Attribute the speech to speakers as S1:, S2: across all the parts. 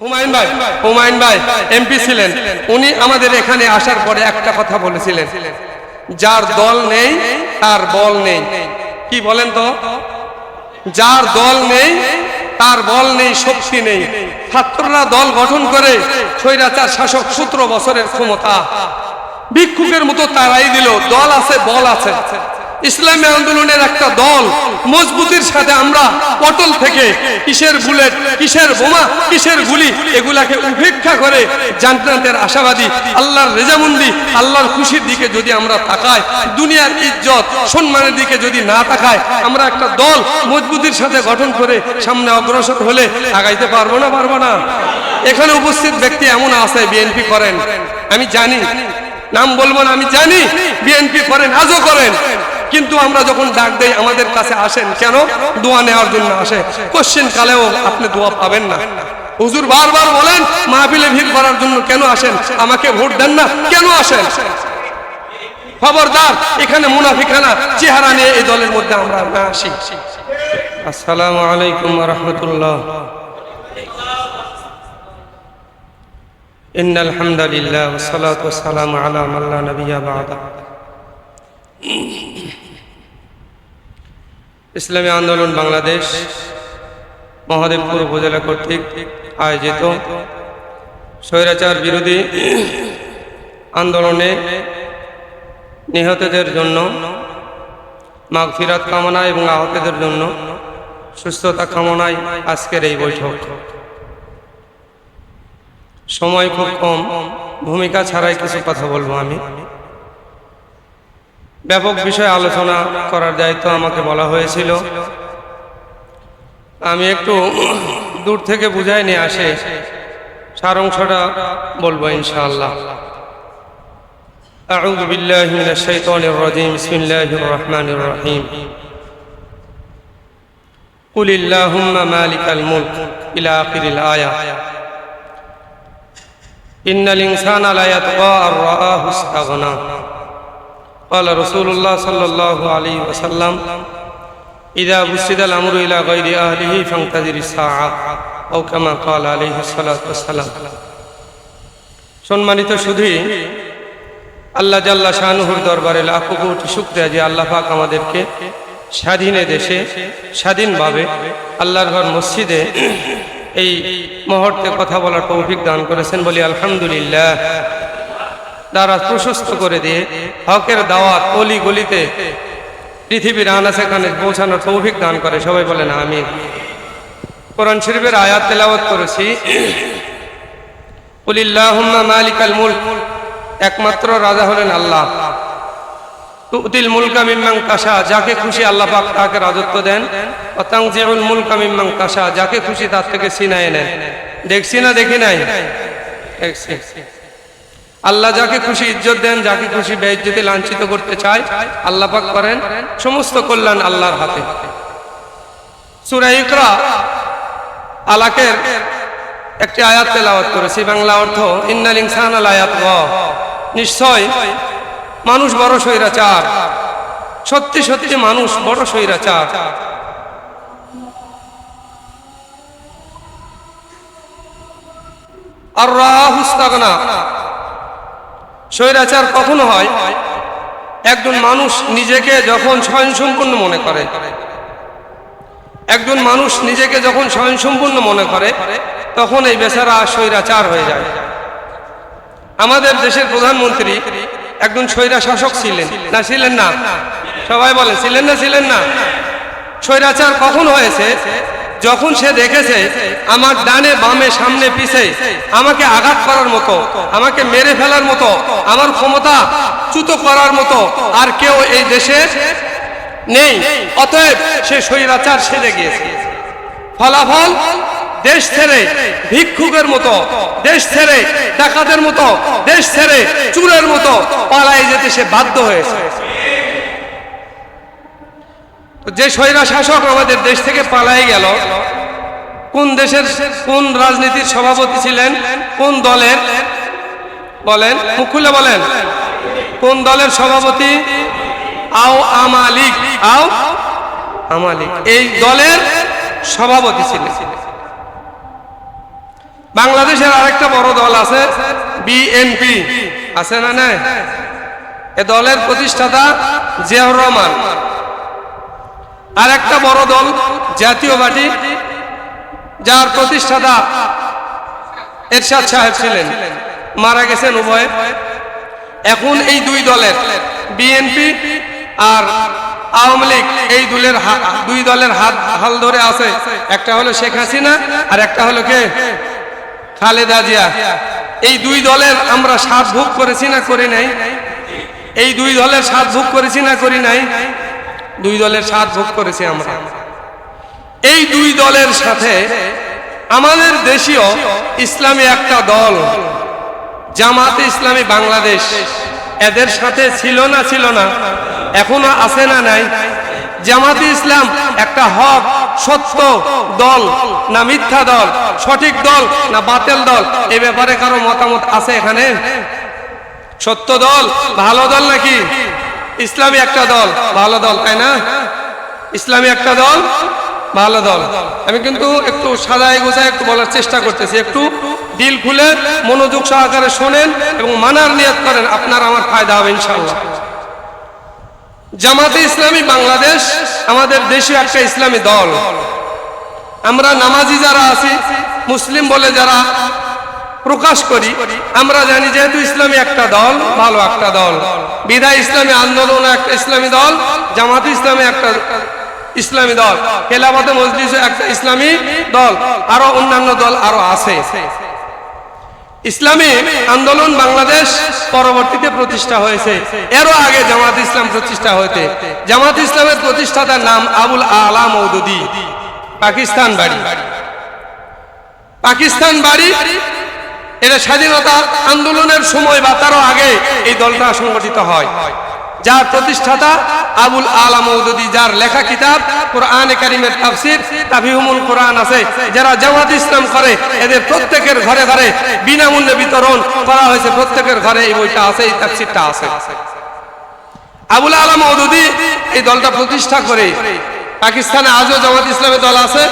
S1: হুমায়ুন ভাই হুমায়ুন ভাই এমপি ছিলেন। উনি আমাদের এখানে আসার পরে একটা কথা বলেছিলেন। যার দল নেই, তার বল নেই। কি বলেন তো? যার দল নেই, তার বল নেই নেই। ছাত্ররা দল গঠন করে স্বৈরাচার শাসক সূত্র বছরের ক্ষমতা। ভিক্ষুকের মতো তারাই দিল। দল আছে, বল আছে। ইসলামী আন্দোলনের একটা দল মজবুতির সাথে আমরা পটল থেকে কিসের বুলেট, কিসের বোমা, কিসের গুলি এগুলাকে উপেক্ষা করে জান্নাতের আশাবাদী, আল্লাহর রেজামন্দি, আল্লাহর খুশির দিকে যদি আমরা তাকাই, দুনিয়ার ইজ্জত, সম্মানের দিকে যদি না তাকাই, আমরা একটা দল মজবুতির সাথে গঠন করে সামনে অগ্রসর হলে আগাইতে পারব না পারব না। এখানে উপস্থিত ব্যক্তি এমন আছে বিএনপি করেন, আমি জানি। নাম বলব না, আমি জানি। বিএনপি করেন, আজও করেন। কিন্তু আমরা যখন ডাক দেই, আমাদের কাছে আসেন, কেন? দোয়া নেওয়ার জন্য আসে। কোশ্চেন কালেও আপনি দোয়া পাবেন না। হুজুর বারবার বলেন, মাহফিলে ভিড় করার জন্য কেন আসেন? আমাকে ভোট দেন না, কেন আসেন? খবরদার, এখানে মুনাফিখানা চেহারা নিয়ে এই দলের মধ্যে আমরা না আসি। আসসালামু আলাইকুম রহমতুল্লাহ। ইন্নাল হামদুলিল্লাহ ওয়া সালাতু ওয়া সালামু আলা মাল্লা নবিয়্যা বা'দা। ইসলামী আন্দোলন বাংলাদেশ মহাদেবপুর উপজেলা কর্তৃক আয়োজিত স্বৈরাচার বিরোধী আন্দোলনে নিহতদের জন্য মাগফিরাত কামনা এবং আহতদের জন্য সুস্থতা কামনায় আজকের এই বৈঠক। সময় খুব কম, ভূমিকা ছাড়াই কিছু কথা বলব আমি। ব্যাপক বিষয়ে আলোচনা করার দায়িত্ব আমাকে বলা হয়েছিল আমি একটু দূর থেকে বুঝাই নিয়ে আসে সারাংশটা বলবো ইনশাআল্লাহ أعوذ بالله من الشيطان الرجيم بسم الله الرحمن الرحيم قل اللهم مالك الملك إلى آخر الآية إن الإنسان لا يطغى أن رآه استغنى قال رسول الله صلى الله عليه وسلم إذا بسد الأمر إلى غير أهله فانتظر الساعة أو كما قال عليه الصلاة والسلام সম্মানিত শুধুই আল্লাহ জাল্লা শাহনুহুর দরবারে লাখো কোটি শুক্রিয়া যে আল্লাহ পাক আমাদেরকে স্বাধীনে দেশে স্বাধীনভাবে আল্লাহর ঘর মসজিদে এই মুহূর্তে কথা বলার তৌফিক দান করেছেন বলি আলহামদুলিল্লাহ দ্বারা প্রশস্ত করে দিয়ে হকের দাওয়াত অলি গলিতে পৃথিবীর আনা সেখানে পৌঁছানোর তৌফিক দান করে। সবাই বলেন আমি কোরআন শরীফের আয়াত তেলাওয়াত করেছি। কুলিল্লাহুম্মা মালিকাল মুলক। একমাত্র রাজা হলেন আল্লাহ। তুতিল মুলকা মিম্মাং কাশা। যাকে খুশি আল্লাহ পাক তাকে রাজত্ব দেন। অতাংজিউল মুলকা মিম্মাং কাশা। যাকে খুশি তার থেকে ছিনায় নেন। দেখছি না দেখি নাই? দেখছি। আল্লাহ যাকে খুশি ইজ্জত দেন, যাকে খুশি বেইজ্জতি লাঞ্ছিত করতে চায়, আল্লাহ পাক করেন সমস্ত কল্যাণ আল্লাহর হাতে। সূরা ইকরা আলাকের একটি আয়াত তেলাওয়াত করেছি, বাংলা অর্থ, ইন্নাল ইনসান আল আয়াত নিশ্চয় মানুষ বড় স্বৈরাচার, সত্যি সত্যি মানুষ বড় স্বৈরাচার। আর রাহুস্তাগনা স্বৈরাচার কখনো হয়? একজন মানুষ নিজেকে যখন স্বয়ংসম্পূর্ণ মনে করে, একজন মানুষ নিজেকে যখন স্বয়ংসম্পূর্ণ মনে করে, তখন এই বেচারা স্বৈরাচার হয়ে যায়। আমাদের দেশের প্রধানমন্ত্রী একজন স্বৈরা শাসক ছিলেন। না ছিলেন না? সবাই বলে ছিলেন না ছিলেন না? স্বৈরাচার কখন হয়েছে? যখন সে দেখেছে আমার ডানে বামে সামনে পিছে আমাকে আঘাত করার মতো, আমাকে মেরে ফেলার মতো, আমার ক্ষমতা চ্যুত করার মতো আর কেউ এই দেশে নেই। অতএব সে স্বৈরাচার সেজে গিয়েছে। ফলাফল দেশ ছেড়ে ভিক্ষুকের মতো, দেশ ছেড়ে ডাকাতের মতো, দেশ ছেড়ে চুরের মতো পালাই যেতে সে বাধ্য হয়েছে। যে স্বৈরা শাসক আমাদের দেশ থেকে পালাই গেল, কোন দেশের কোন রাজনীতির সভাপতি ছিলেন, কোন দলের? বলেন, মুখ খুলে বলেন। কোন দলের সভাপতি? আও আমালিক আও আমালিক এই দলের সভাপতি ছিলেন। বাংলাদেশের আরেকটা বড় দল আছে, বিএনপি। আছে না না এ দলের প্রতিষ্ঠাতা জিয়াউর রহমান। আর একটা বড় দল জাতীয় পার্টি, যার প্রতিষ্ঠাতা এরশাদ সাহেব ছিলেন। মারা গেছেন উভয়ে। এখন এই দুই দলের বিএনপি আর আওয়ামী লীগ, এই দুলের দুই দলের হাত, হাল ধরে আছে। একটা হলো শেখ হাসিনা আর একটা হলো কে? খালেদা জিয়া। এই দুই দলের আমরা সাত ভোগ করেছি না করি নাই? এই দুই দলের সাত ভোগ করেছি না করি নাই? দুই দলের সাত ভোগ করেছি আমরা। এই দুই দলের সাথে আমাদের দেশীয় ইসলামী একটা দল, জামাতে ইসলামী বাংলাদেশ। এদের সাথে ছিল না ছিল না, এখনও আছে না নাই। জামাতে ইসলাম একটা হক, সত্য দল, না মিথ্যা দল, সঠিক দল, না বাতেল দল, এ ব্যাপারে কারও মতামত আছে এখানে? সত্য দল, ভালো দল নাকি? ইসলামী একটা দল, ভালো দল, তাই না? ইসলামী একটা দল, ভালো দল। আমি কিন্তু একটু সাদায় গোছায় একটু বলার চেষ্টা করতেছি। একটু দিল খুলে মনোযোগ সহকারে শোনেন এবং মানার নিয়ত করেন, আপনার আমার ফায়দা হবে ইনশাল্লাহ জামাতে ইসলামী বাংলাদেশ আমাদের দেশীয় একটা ইসলামী দল। আমরা নামাজি যারা আছি, মুসলিম বলে যারা প্রকাশ করি। আমরা জানি যেহেতু ইসলামী একটা দল, ভালো একটা দল। বিদায় ইসলামী আন্দোলন একটা ইসলামী দল, জামাত ইসলামী একটা ইসলামী দল, খেলাফতে মজলিস একটা ইসলামী দল, আরও অন্যান্য দল আরও আছে। ইসলামী আন্দোলন বাংলাদেশ পরবর্তীতে প্রতিষ্ঠা হয়েছে। এরও আগে জামাত ইসলাম প্রতিষ্ঠা হয়েছে। জামাত ইসলামের প্রতিষ্ঠাতার নাম আবুল আলা মৌদুদি পাকিস্তান বাড়ি। পাকিস্তান বাড়ি এটা স্বাধীনতা আন্দোলনের সময় বা তারও আগে এই দলটা সংগঠিত হয়। যার প্রতিষ্ঠাতা আবুল আলা যার লেখা কিতাব কোরআনে কারিমের তাফসির, তাফিহুমুল কোরআন আছে। যারা জামাত ইসলাম করে, এদের প্রত্যেকের ঘরে ঘরে বিনামূল্যে বিতরণ করা হয়েছে। প্রত্যেকের ঘরে এই বইটা আছে, এই তাফসিরটা আছে। আবুল আলা মৌদুদি এই দলটা প্রতিষ্ঠা করে, পাকিস্তানে আজও জামাত ইসলামের দল আছে,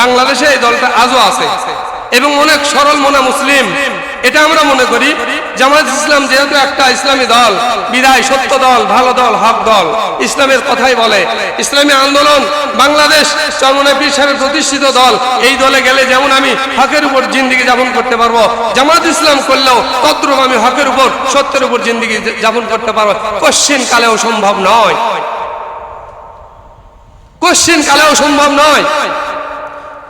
S1: বাংলাদেশে এই দলটা আজও আছে। এবং অনেক সরল মনে মুসলিম। এটা আমরা মনে করি জামাত ইসলাম যেহেতু একটা ইসলামী দল, বিদায়, সত্য দল, ভালো দল, হক দল, ইসলামের কথাই বলে। ইসলামী আন্দোলন বাংলাদেশ প্রতিষ্ঠিত দল, এই দলে গেলে যেমন আমি হকের উপর জিন্দিগি যাপন করতে পারব, জামাত ইসলাম করলেও তদ্রুপ আমি হকের উপর, সত্যের উপর জিন্দিগি যাপন করতে পারব। কোশ্চিন কালেও সম্ভব নয়। কোশ্চিন কালেও সম্ভব নয়।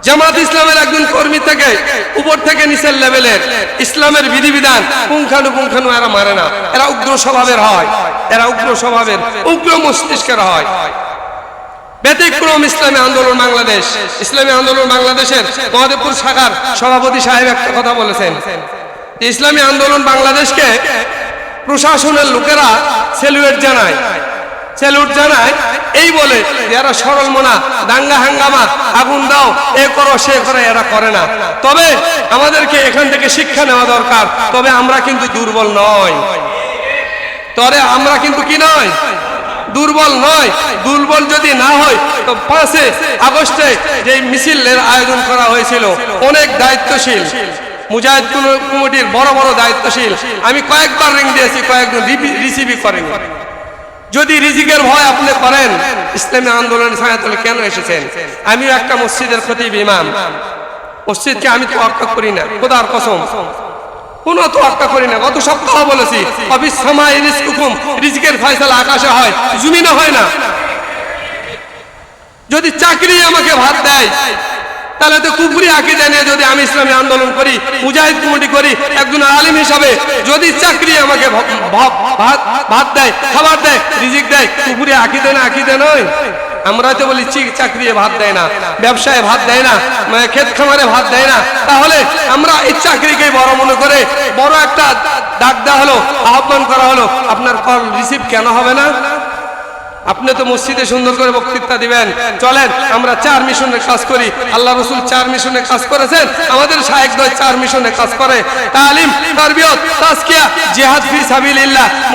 S1: জামাত ইসলামের একজন কর্মী থেকে উপর থেকে নিচের লেভেলের ইসলামের বিধিবিধান পুঙ্খানুপুঙ্খানু এরা মারে না। এরা উগ্র স্বভাবের হয়। এরা উগ্র স্বভাবের, উগ্র মস্তিষ্কের হয়। ব্যতিক্রম ইসলামী আন্দোলন বাংলাদেশ। ইসলামী আন্দোলন বাংলাদেশের মহাদেবপুর শাখার সভাপতি সাহেব একটা কথা বলেছেন। ইসলামী আন্দোলন বাংলাদেশকে প্রশাসনের লোকেরা সেলুয়েট জানায়। স্যালুট জানায়, এই বলে যারা সরল মনা, দাঙ্গা হাঙ্গামা, আগুন দাও, এ করো, সে করে, এরা করে না। তবে আমাদেরকে এখান থেকে শিক্ষা নেওয়া দরকার, তবে আমরা কিন্তু দুর্বল নয় তবে আমরা কিন্তু কি নয় দুর্বল নয় দুর্বল যদি না হয়, তো পাঁচে আগস্টে যে মিছিলের আয়োজন করা হয়েছিল, অনেক দায়িত্বশীল। মুজাহিদ কমিটির বড় বড় দায়িত্বশীল। আমি কয়েকবার রিং দিয়েছি, কয়েকজন রিসিভই করেনি। যদি রিজিকের ভয় আপনি করেন, ইসলামী আন্দোলনের ছায়াতলে কেন এসেছেন? আমিও একটা মসজিদের খতিব ইমাম। মসজিদকে আমি তো অক্কা করি না, খোদার কসম। কোন তো অক্কা করি না, গত সপ্তাহ বলেছি অফিস সময় রিজিকের ফয়সালা আকাশে হয়, জমিনে হয় না। যদি চাকরি আমাকে ভাত দেয় তাহলে তো কুকুরি আকিদা নিয়ে যদি আমি ইসলামী আন্দোলন করি, মুজাহিদ কমিটি করি, একজন আলিম হিসাবে যদি চাকরি আমাকে ভাত দেয়, খাবার দেয়, রিজিক দেয় কুকুরি আকিদে না আকিদে নয়। আমরা তো বলি চাকরি ভাত দেয় না, ব্যবসায় ভাত দেয় না মানে ক্ষেত খামারে ভাত দেয় না। তাহলে আমরা এই চাকরিকে বড় মনে করে বড় একটা ডাক দেওয়া হলো, আহ্বান করা হলো, আপনার কল রিসিভ কেন হবে না? আপনি তো মসজিদে সুন্দর করে বক্তৃতা দিবেন। চলেন, আমরা চার মিশনে কাজ করি। আল্লাহ রসুল চার মিশনে কাজ করেছেন। আমাদের শাহেক দয় চার মিশনে কাজ করে। তালিম তাজকিয়া, জিহাদ ফি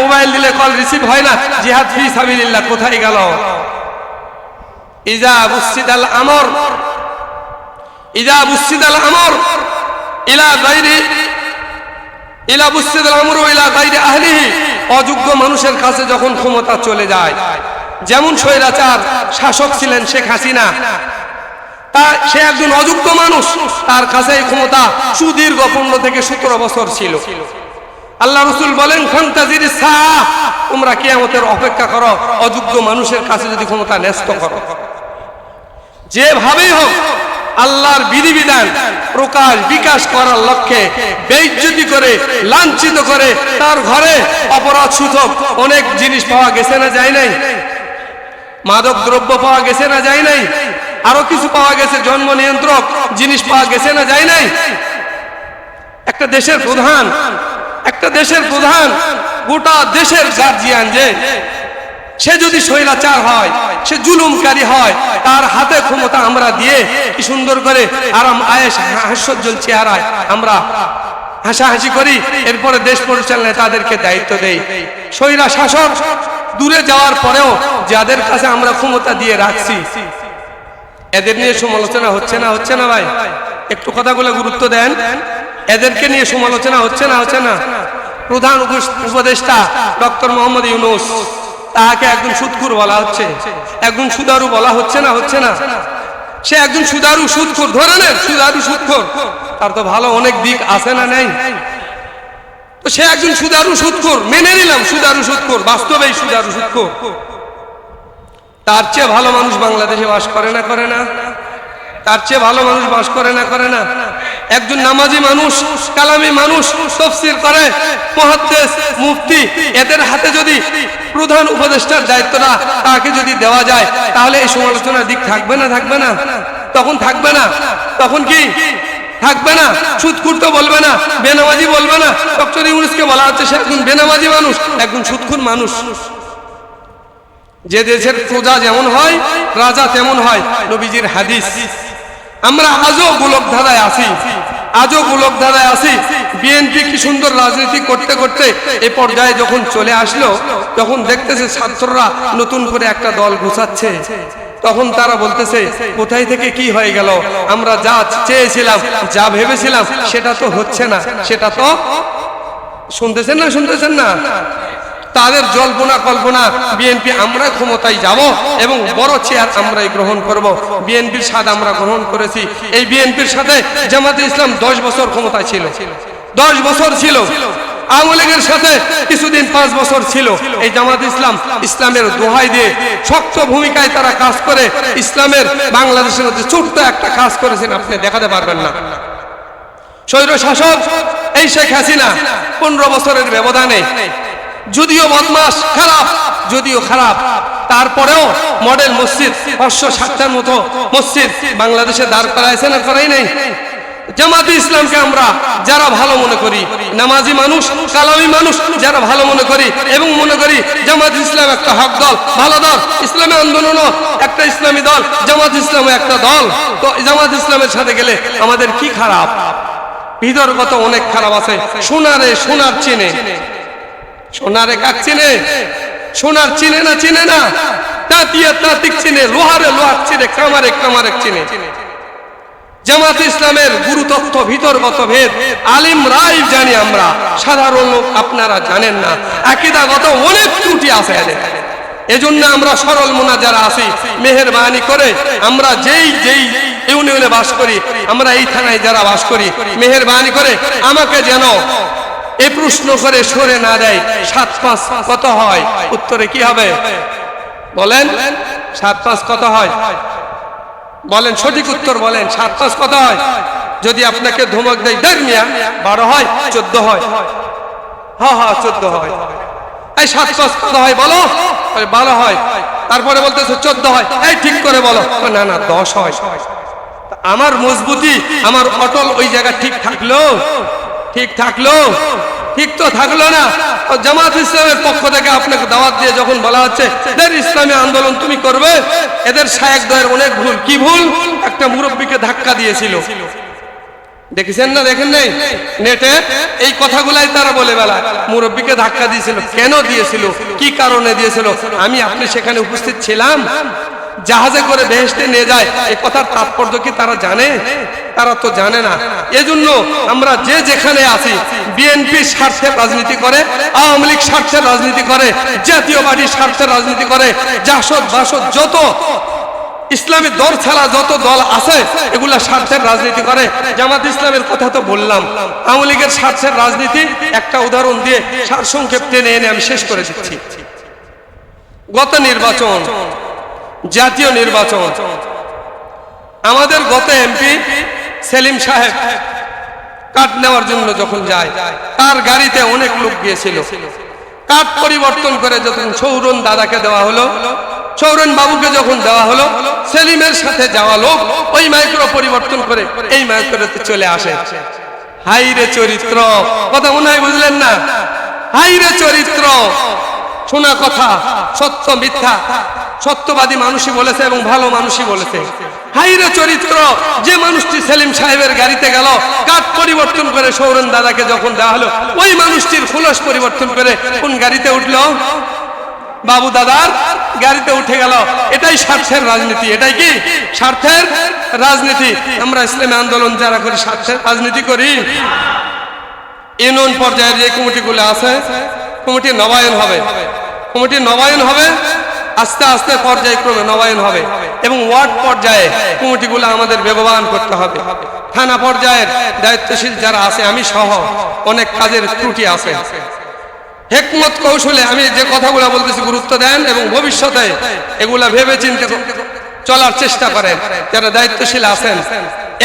S1: মোবাইল দিলে কল রিসিভ হয় না। জিহাদ ফি সাবিলিল্লাহ, কোথায় গেল? ইজা বুসিদ আল আমর। ইজা বুসিদ আল আমর। ইলা গাইরি ইলা বুসিদুল আমরু ইলা গাইরি আহলিহি। অযোগ্য মানুষের কাছে যখন ক্ষমতা চলে যায় যেমন স্বৈরাচার, শাসক ছিলেন শেখ হাসিনা। তা সে একজন অযোগ্য মানুষ, তার কাছে এই ক্ষমতা সুদীর্ঘ পনেরো থেকে সতেরো বছর ছিল। আল্লাহ রসুল বলেন খান্তাজির সাহ, তোমরা কিয়ামতের অপেক্ষা করো, অযোগ্য মানুষের কাছে যদি ক্ষমতা ন্যস্ত করো। যেভাবেই হোক, আল্লাহর বিধিবিধান, প্রকাশ, বিকাশ করার লক্ষ্যে বেইজ্জতি করে, লাঞ্ছিত করে তার ঘরে অপরাধ সূচক অনেক জিনিস পাওয়া গেছে না যায় নাই? মাদক দ্রব্য পাওয়া গেছে না যায় নাই? আরও কিছু পাওয়া গেছে, জন্ম নিয়ন্ত্রক জিনিস পাওয়া গেছে না যায় নাই? একটা দেশের প্রধান, একটা দেশের প্রধান, গোটা দেশের গার্জিয়ান যে, সে যদি স্বৈরাচার হয়, সে জুলুমকারী হয়, তার হাতে ক্ষমতা আমরা দিয়ে কি সুন্দর করে আরাম আয়েস হাস্যজ্জ্বল চেহারায় আমরা হাসাহাসি করি, এরপরে দেশ পরিচালনায় তাদেরকে দায়িত্ব দেই। স্বৈরা শাসক দূরে যাওয়ার পরেও যাদের কাছে আমরা ক্ষমতা দিয়ে রাখছি, এদের নিয়ে সমালোচনা হচ্ছে না হচ্ছে না ভাই? একটু কথাগুলো গুরুত্ব দেন। এদেরকে নিয়ে সমালোচনা হচ্ছে না হচ্ছে না? প্রধান উপদেষ্টা ডক্টর মোহাম্মদ ইউনুস তাহাকে একজন সুদখুর বলা হচ্ছে। একজন সুদারু বলা হচ্ছে না হচ্ছে না? সে একজন সুদারু সুদখোর ধরে নেন সুদারু সুদখোর তার তো ভালো অনেক দিক আছে না নেই? তো সে একজন সুদারু সুদখোর মেনে নিলাম সুদারু সুদখোর বাস্তবেই সুদারু সুদখোর তার চেয়ে ভালো মানুষ বাংলাদেশে বাস করে না করে না। তার চেয়ে ভালো মানুষ বাস করে না করে না। একজন নামাজি মানুষ, কালামি মানুষ তফসির করে মহাদ্দেশ মুফতি, এদের হাতে যদি প্রধান উপদেষ্টার দায়িত্বটা তাকে যদি দেওয়া যায়, তাহলে এই সমালোচনার দিক থাকবে না থাকবে না। তখন থাকবে না। তখন কি? থাকবে না সুদকুর তো বলবে না, বেনামাজি বলবে না। ডক্টর ইউনুসকে বলা হচ্ছে সে একজন বেনামাজি মানুষ, একজন সুদকুর মানুষ। যে দেশের প্রজা যেমন হয়, রাজা তেমন হয়, নবীজির হাদিস। আমরা আজও গোলক ধারায় আছি, আজও গোলক ধারায় আছি। বিএনপি কি সুন্দর রাজনীতি করতে করতে এ পর্যায়ে যখন চলে আসলো, তখন দেখতেছে ছাত্ররা নতুন করে একটা দল ঘুষাচ্ছে তখন তারা বলতেছে, কোথায় থেকে কি হয়ে গেল? আমরা যা চেয়েছিলাম, যা ভেবেছিলাম, সেটা তো হচ্ছে না। সেটা তো শুনতেছেন না শুনতেছেন না? তাদের জল্পনা কল্পনা, বিএনপি আমরা ক্ষমতায় যাব এবং বড় চেয়ার আমরাই গ্রহণ করব। বিএনপির স্বাদ আমরা গ্রহণ করেছি। এই বিএনপির সাথে জামাতে ইসলাম দশ বছর ক্ষমতায় ছিল। দশ বছর ছিল। আওয়ামী লীগের সাথে কিছুদিন পাঁচ বছর ছিল এই জামাত ইসলাম। ইসলামের দোহাই দিয়ে শক্ত ভূমিকায় তারা কাজ করে ইসলামের বাংলাদেশের মধ্যে ছোট্ট একটা কাজ করেছেন আপনি, দেখাতে পারবেন না। স্বৈর শাসক এই শেখ হাসিনা পনেরো বছরের ব্যবধানে যদিও বদমাস, খারাপ, যদিও খারাপ, তারপরেও মডেল মসজিদ পাঁচশো ষাটটার মতো মসজিদ বাংলাদেশে দাঁড় করাইছে না করাই নাই। জামাতি ইসলামকে আমরা যারা ভালো মনে করি, নামাজি মানুষ, কালামি মানুষ যারা ভালো মনে করি এবং মনে করি জামাত ইসলাম একটা হক দল, ভালো দল। ইসলামী আন্দোলনও একটা ইসলামী দল, জামাত ইসলাম একটা দল। তো জামাত ইসলামের সাথে গেলে আমাদের কি খারাপ? ভিতরগত অনেক খারাপ আছে। সোনারে সোনার চিনে। সোনারে কাক চিনে? সোনার চিনে না চিনে না? তাঁতিয়া তাঁতিক চিনে, লোহারে লোহার চিনে, কামারে কামারে চিনে। জামাত ইসলামের গুরু তথ্য ভিতরগত ভেদ। আলিম রাই জানি আমরা। সাধারণ লোক আপনারা জানেন না। আকিদাগত অনেক ত্রুটি আছে এজন্য আমরা সরল মোনা যারা আছি। মেহেরবানি করে আমরা যেই যেই ইউনিয়নে বাস করি, আমরা এই থানায় যারা বাস করি, মেহেরবানি করে আমাকে যেন এ প্রশ্ন করে সরে না দেয়। সাত পাঁচ কত হয়? উত্তরে কি হবে? বলেন, সাত পাঁচ কত হয়? বলেন, সঠিক উত্তর বলেন, সাত পাঁচ কত হয় যদি আপনাকে ধমক দেয়, দেড় মিয়া, বারো হয়, চোদ্দ হয়। হ্যাঁ হ্যাঁ চোদ্দ হয়। এই সাত পাঁচ কত হয়, বলো। বারো হয়। তারপরে বলতেছে, চোদ্দ হয়। এই ঠিক করে বলো। না না, দশ হয়। আমার মজবুতি, আমার অটল ওই জায়গা ঠিক থাকল। ঠিক থাকল। ঠিক তো থাকল না। জামাত ইসলামের পক্ষ থেকে আপনাকে দাওয়াত দিয়ে যখন বলা হচ্ছে ইসলামী আন্দোলন তুমি করবে? এদের শায়েক দয়ের অনেক ভুল। কি ভুল? একটা মুরব্বীকে ধাক্কা দিয়েছিল। দেখেছেন না? দেখেন নাই? নেটে এই কথাগুলাই তারা বলে বেলা। মুরব্বীকে ধাক্কা দিয়েছিল। কেন দিয়েছিল? কি কারণে দিয়েছিল? আমি আপনি সেখানে উপস্থিত ছিলাম। জাহাজে করে বেহেস্তে নিয়ে যায়, এ কথার তাৎপর্য কি তারা জানে? তারা তো জানে না। এজন্য আমরা যে যেখানে আছি, বিএনপি স্বার্থের রাজনীতি করে, আওয়ামী লীগ স্বার্থের রাজনীতি করে, জাতীয় পার্টি স্বার্থের রাজনীতি করে, জাসদ বাসদ যত ইসলামী দল ছাড়া যত দল আছে, এগুলা স্বার্থের রাজনীতি করে। জামাত ইসলামের কথা তো বললাম। আওয়ামী লীগের স্বার্থের রাজনীতি, একটা উদাহরণ দিয়ে সারসংক্ষেপ টেনে এনে আমি শেষ করে দিচ্ছি। গত নির্বাচন জাতীয় নির্বাচন। আমাদের গত এমপি সেলিম সাহেব কাঠ নেওয়ার জন্য যখন যায়, তার গাড়িতে অনেক লোক গিয়েছিল। কাঠ পরিবর্তন করে যখন সৌরন দাদাকে দেওয়া হলো, সৌরন বাবুকে যখন দেওয়া হলো, সেলিমের সাথে যাওয়া লোক ওই মাইক্রো পরিবর্তন করে এই মাইক্রোতে চলে আসে। হাইরে চরিত্র, কথা মনে হয় বুঝলেন না? হাইরে চরিত্র, শোনা কথা, সত্য মিথ্যা। সত্যবাদী মানুষই বলেছে এবং ভালো মানুষই বলেছে। হাইরে চরিত্র, যে মানুষটি সেলিম সাহেবের গাড়িতে গেল, কাঠ পরিবর্তন করে সৌরন দাদাকে যখন দেওয়া হলো, ওই মানুষটির খুলস পরিবর্তন করে কোন গাড়িতে উঠল? বাবু দাদার গাড়িতে উঠে গেল। এটাই স্বার্থের রাজনীতি, এটাই কি? স্বার্থের রাজনীতি। আমরা ইসলামী আন্দোলন যারা করি, স্বার্থের রাজনীতি করি। ইউনিয়ন পর্যায়ের যে কমিটিগুলো আছে, কমিটি নবায়ন হবে। কমিটি নবায়ন হবে আস্তে আস্তে পর্যায়ক্রমে নবায়ন হবে এবং ওয়ার্ড পর্যায়ে কমিটিগুলো আমাদের ব্যবহার করতে হবে। থানা পর্যায়ের দায়িত্বশীল যারা আছে, আমি সহ অনেক কাজের ত্রুটি আছে। হেকমত কৌশলে আমি যে কথাগুলো বলতেছি গুরুত্ব দেন এবং ভবিষ্যতে এগুলা ভেবে চিন্তে চলার চেষ্টা করেন। যারা দায়িত্বশীল আছেন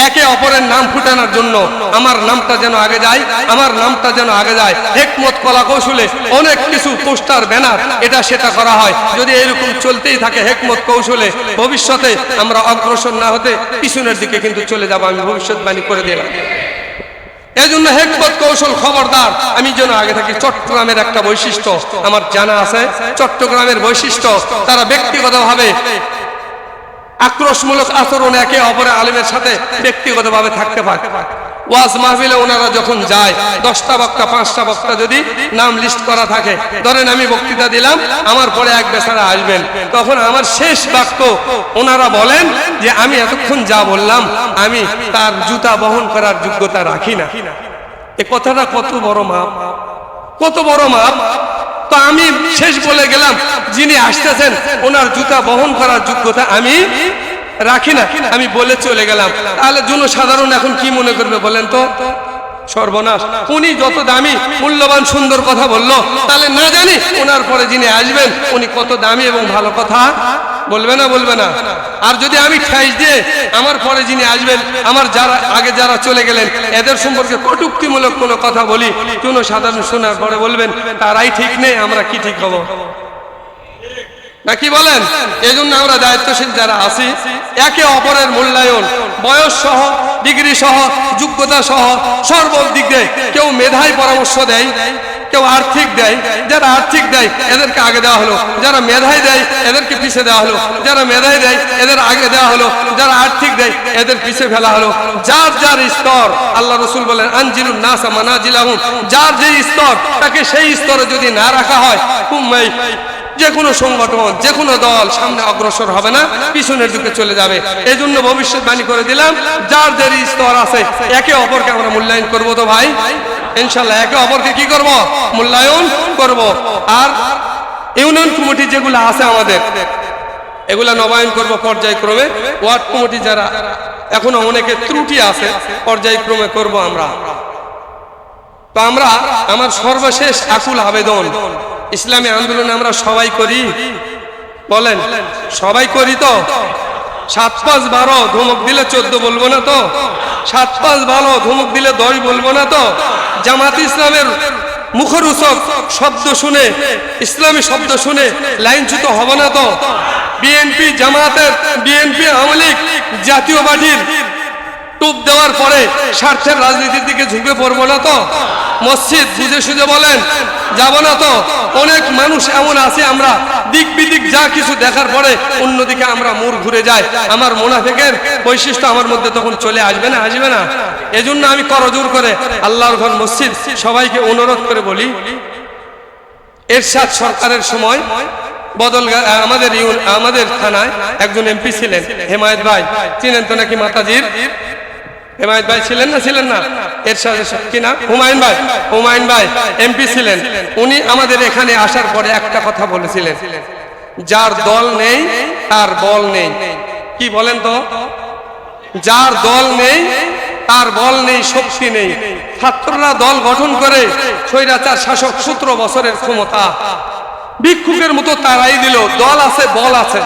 S1: একে অপরের নাম ফুটানোর জন্য আমার নামটা যেন আগে যায়, আমার নামটা যেন আগে যায়। হেকমত কলা কৌশলে অনেক কিছু পোস্টার, ব্যানার, এটা সেটা করা হয়। যদি এরকম চলতেই থাকে হেকমত, কৌশলে, ভবিষ্যতে আমরা অগ্রসর না হতে পিছনের দিকে কিন্তু চলে যাব, আমি ভবিষ্যৎবাণী করে দিলাম। এই জন্য হেকমত, কৌশল খবরদার, আমি যেন আগে থাকি। চট্টগ্রামের একটা বৈশিষ্ট্য আমার জানা আছে। চট্টগ্রামের বৈশিষ্ট্য, তারা ব্যক্তিগতভাবে আক্রোশমূলক আচরণ একে অপরের আলিমের সাথে ব্যক্তিগতভাবে থাকতে পারে। ওয়াজ মাহফিলে ওনারা যখন যায়, দশটা বক্তা, পাঁচটা বক্তা যদি নাম লিস্ট করা থাকে, ধরেন আমি বক্তৃতা দিলাম, আমার পরে এক বেচারা আসবেন। তখন আমার শেষ বাক্য ওনারা বলেন যে, আমি এতক্ষণ যা বললাম, আমি তার জুতা বহন করার যোগ্যতা রাখি না। এ কথাটা কত বড় মাপ। কত বড় মাপ। তো আমি শেষ বলে গেলাম, যিনি আসতেছেন, ওনার জুতা বহন করার যোগ্যতা আমি রাখি না। আমি বলে চলে গেলাম। তাহলে জনসাধারণ এখন কি মনে করবে বলেন তো? সর্বনাশ। উনি যত দামি, মূল্যবান, সুন্দর কথা বলল, তাহলে না জানি ওনার পরে যিনি আসবেন, উনি কত দামি এবং ভালো কথা বলবে না বলবে না। আর যদি আমি ঠাইস দিয়ে আমার পরে যিনি আসবেন, আমার যারা, আগে যারা চলে গেলেন, এদের সম্পর্কে কটুক্তিমূলক কোনো কথা বলি, কোনো সাধারণ শোনার পরে বলবেন, তারাই ঠিক নেই, আমরা কি ঠিক হব? নাকি বলেন? এই জন্য আমরা দায়িত্বশীল যারা আছি, একে অপরের মূল্যায়ন, বয়স সহ, ডিগ্রি সহ, যোগ্যতা সহ, সর্বদিক দেয় কেউ মেধায় পরামর্শ দেয়, কেউ আর্থিক দেয়, যারা আর্থিক দেয়, এদেরকে আগে দেওয়া হলো। যারা মেধায় দেয়, এদেরকে পিছিয়ে দেওয়া হলো। যারা মেধায় দেয়, এদের আগে দেওয়া হলো। যারা আর্থিক দেয়, এদের পিছিয়ে ফেলা হলো। যার যার স্তর, আল্লাহ রসুল বলেন মানাজিলাহুম। যার যে স্তর, তাকে সেই স্তরে যদি না রাখা হয় যে কোনো সংগঠন, যে কোনো দল সামনে অগ্রসর হবে না, পিছনের দিকে চলে যাবে। এই জন্য ভবিষ্যৎবাণী করে দিলাম, যার যে স্তর আছে, একে অপরকে আমরা মূল্যায়ন করব তো ভাই? ইনশাল্লাহ একে অপরকে কি করব? মূল্যায়ন করব। আর ইউনিয়ন কমিটি যেগুলো আছে আমাদের, এগুলা নবায়ন করব পর্যায়ক্রমে। ওয়ার্ড কমিটি যারা, এখনও অনেকে ত্রুটি আছে, পর্যায়ক্রমে করব আমরা। তো আমরা আমার সর্বশেষ আকুল আবেদন, ইসলামী আন্দোলনে আমরা সবাই করি। বলেন, সবাই করি তো? সাত পাঁচ বারো ধমক দিলে চোদ্দ বলব না তো? সাত পাঁচ বারো ধমক দিলে দশ বলব না তো? জামাত ইসলামের মুখরোচক শব্দ শুনে, ইসলামী শব্দ শুনে লাইনচ্যুত হবে না তো? বিএনপি জামাতের, বিএনপি আওয়ামী লীগ জাতীয় পার্টির টুপ দেওয়ার পরে স্বার্থের রাজনীতির দিকে ঝুঁকে পড়ব না তো? মসজিদ বুঝে সুঝে বলেন, যাব না তো? অনেক মানুষ এমন আছে, আমরা দিক বিদিক যা কিছু দেখার পরে অন্যদিকে আমরা মুর ঘুরে যাই। আমার মোনাফেকের বৈশিষ্ট্য আমার মধ্যে তখন চলে আসবে না আসবে না। এজন্য আমি করজোর করে আল্লাহর ঘর মসজিদ সবাইকে অনুরোধ করে বলি, এরশাদ সরকারের সময় বদল আমাদের আমাদের থানায় একজন এমপি ছিলেন, হেমায়ত ভাই। চিনেন তো নাকি মাতাজির? হেমায়ত ভাই ছিলেন না? ছিলেন না। এর সাথে কি না হুমায়ুন ভাই। হুমায়ুন ভাই, এমপি ছিলেন। উনি আমাদের এখানে আসার পরে একটা কথা বলেছিলেন। যার দল নেই, তার বল নেই। কি বলেন তো? যার দল নেই, তার বল নেই, শক্তি নেই। ছাত্ররা দল গঠন করে স্বৈরাচার শাসক সূত্র বছরের ক্ষমতা। ভিক্ষুকের মতো তারাই দিল। দল আছে, বল আছে।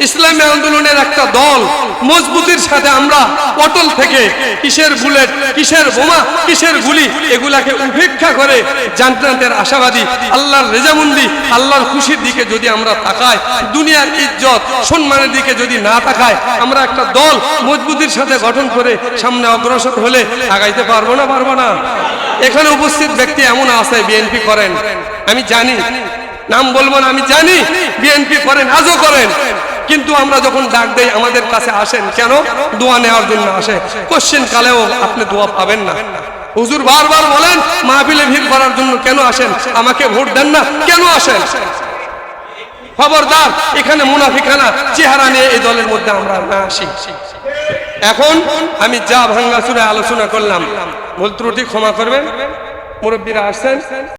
S1: ইসলামী আন্দোলনের একটা দল মজবুতির সাথে আমরা অটল থেকে কিসের বুলেট, কিসের বোমা, কিসের গুলি এগুলাকে উপেক্ষা করে জান্নাতের আশাবাদী, আল্লাহর রেজামন্দি, আল্লাহর খুশির দিকে যদি আমরা তাকাই, দুনিয়ার ইজ্জত, সম্মানের দিকে যদি না তাকাই, আমরা একটা দল মজবুতির সাথে গঠন করে সামনে অগ্রসর হলে আগাইতে পারব না পারব না। এখানে উপস্থিত ব্যক্তি এমন আছে, বিএনপি করেন। আমি জানি। নাম বলব না, আমি জানি। বিএনপি করেন, আজও করেন। কিন্তু আমরা যখন ডাক দেই, আমাদের কাছে আসেন, কেন? দোয়া নেওয়ার জন্য আসে। কোশ্চেন কালেও আপনি দোয়া পাবেন না। হুজুর বারবার বলেন, মাহফিলে ভিড় করার জন্য কেন আসেন? আমাকে ভোট দেন না, কেন আসেন? খবরদার, এখানে মুনাফিখানা চেহারা নিয়ে এই দলের মধ্যে আমরা না আসি। এখন আমি যা ভাঙ্গা চুরে আলোচনা করলাম, ভুল ত্রুটি ক্ষমা করবেন, মুরব্বীরা আসছেন।